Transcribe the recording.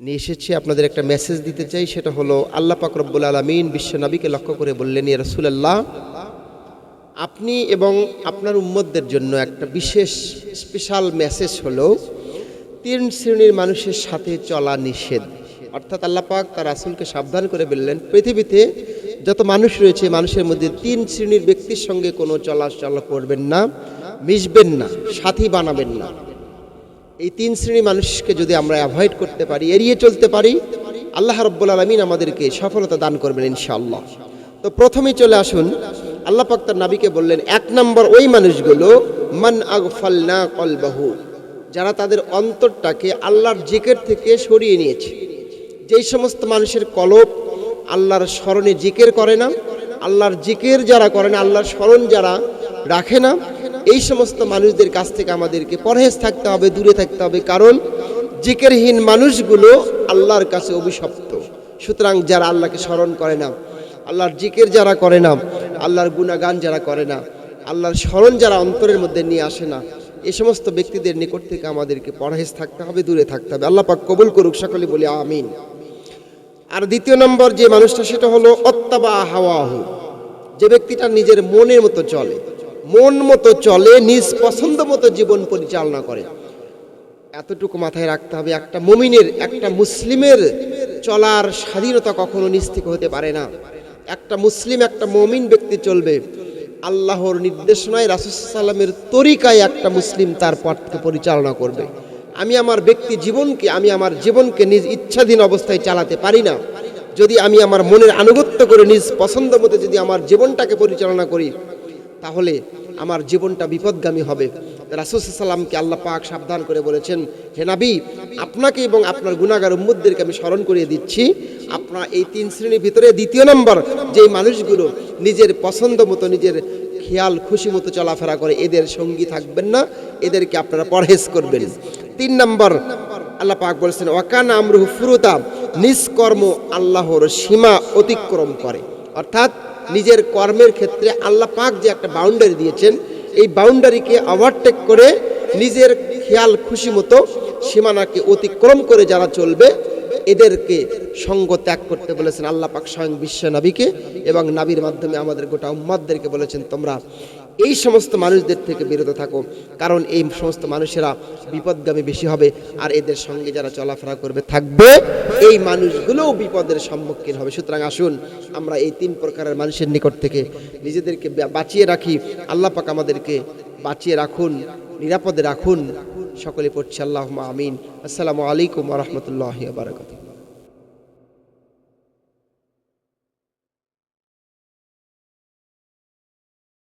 নিয়ে এসেছি, আপনাদের একটা মেসেজ দিতে চাই, সেটা হলো, আল্লাহ পাক রব্বুল আলমিন বিশ্ব নবীকে লক্ষ্য করে বললেন, ইয়া রাসূলুল্লাহ, আপনি এবং আপনার উম্মতদের জন্য একটা বিশেষ স্পেশাল মেসেজ হলো, তিন শ্রেণির মানুষের সাথে চলা নিষেধ। অর্থাৎ আল্লাহ পাক তার রাসূলকে সাবধান করে বললেন, পৃথিবীতে যত মানুষ রয়েছে, মানুষের মধ্যে তিন শ্রেণির ব্যক্তির সঙ্গে কোনো চলাচল করবেন না, মিশবেন না, সাথী বানাবেন না। এই তিন শ্রেণি মানুষকে যদি আমরা অ্যাভয়েড করতে পারি, এড়িয়ে চলতে পারি, আল্লাহ রব্বুল আলমিন আমাদেরকে সফলতা দান করবেন ইনশাআল্লাহ। তো প্রথমেই চলে আসুন, আল্লাহ পাক তার নাবিকে বললেন, এক নম্বর ওই মানুষগুলো, মান আগফালনা কলবাহু, যারা তাদের অন্তরটাকে আল্লাহর জিকের থেকে সরিয়ে নিয়েছে। যেই সমস্ত মানুষের কলব আল্লাহর স্মরণে জিকের করে না, আল্লাহর জিকের যারা করে না, আল্লাহর স্মরণ যারা রাখে না এই সমস্ত মানুষদের কাছ থেকে আমাদেরকে পরহেজ থাকতে হবে, দূরে থাকতে হবে। কারণ জিকেরহীন মানুষগুলো আল্লাহর কাছে অভিশপ্ত। সুতরাং যারা আল্লাহকে স্মরণ করে না, আল্লাহর জিকের যারা করে না, আল্লাহর গুণাগান যারা করে না, আল্লাহর স্মরণ যারা অন্তরের মধ্যে নিয়ে আসে না, এ সমস্ত ব্যক্তিদের নিকট থেকে আমাদেরকে পরহেজ থাকতে হবে, দূরে থাকতে হবে। আল্লাহ পাক কবুল করুক, সকলে বলি আমিন। আর দ্বিতীয় নম্বর যে মানুষটা, সেটা হলো অত্তাবা হাওয়াহু। যে ব্যক্তিটা নিজের মনের মতো চলে। মন মতো চলে, নিজ পছন্দ মতো জীবন পরিচালনা করে। এতটুকু মাথায় রাখতে হবে, একটা মমিনের, একটা মুসলিমের চলার স্বাধীনতা কখনো নিস্তিক হতে পারে না। একটা মুসলিম, একটা মমিন ব্যক্তি চলবে। আল্লাহর নির্দেশনায় রাসুসাল্লামের তরিকায় একটা মুসলিম তার পথকে পরিচালনা করবে। আমি আমার ব্যক্তি জীবনকে, আমি আমার জীবনকে নিজ ইচ্ছাধীন অবস্থায় চালাতে পারি না। যদি আমি আমার মনের আনুগত্য করে নিজ পছন্দ মতো যদি আমার জীবনটাকে পরিচালনা করি তাহলে আমার জীবনটা বিপদগামী হবে। রাসুসাল্লামকে আল্লাহ পাক সাবধান করে বলেছেন, হে নাবি, আপনাকে এবং আপনার গুণাগার উম্মুদদেরকে আমি স্মরণ করিয়ে দিচ্ছি। আপনার এই তিন শ্রেণির ভিতরে দ্বিতীয় নম্বর যে মানুষগুলো নিজের পছন্দ মতো, নিজের খেয়াল, খুশি মতো চলাফেরা করে, এদের সঙ্গী থাকবেন না, এদেরকে আপনারা পরহেজ করবেন। তিন নম্বর, আল্লাহ পাক বলেছেন ওয়াকান আমরুহু ফুরুতা নিষ্কর্ম আল্লাহর সীমা অতিক্রম করে। অর্থাৎ নিজের কর্মের ক্ষেত্রে আল্লাহ পাক যে একটা বাউন্ডারি দিয়েছেন, এই বাউন্ডারিকে ওভারটেক করে নিজের খেয়াল, খুশি মতো সীমানাকে অতিক্রম করে যারা চলবে, এদেরকে সঙ্গ ত্যাগ করতে বলেছেন আল্লাহ পাক স্বয়ং বিশ্ব নাবিকে এবং নাবির মাধ্যমে আমাদের গোটা উম্মাদদেরকে বলেছেন, তোমরা এই সমস্ত মানুষদের থেকে বিরত থাকো, কারণ এই সমস্ত মানুষেরা বিপদগামী বেশি হবে, আর এদের সঙ্গে যারা চলাফেরা করবে, থাকবে, এই মানুষগুলোও বিপদের সম্মুখীন হবে। সুতরাং আসুন, আমরা এই তিন প্রকারের মানুষের নিকট থেকে নিজেদেরকে বাঁচিয়ে রাখি। আল্লাহ পাক আমাদেরকে বাঁচিয়ে রাখুন, নিরাপদে রাখুন। সকলে পড়ছি আল্লাহ আমিন। আসসালামু আলাইকুম রহমতুল্লাহ বারকাতুহ।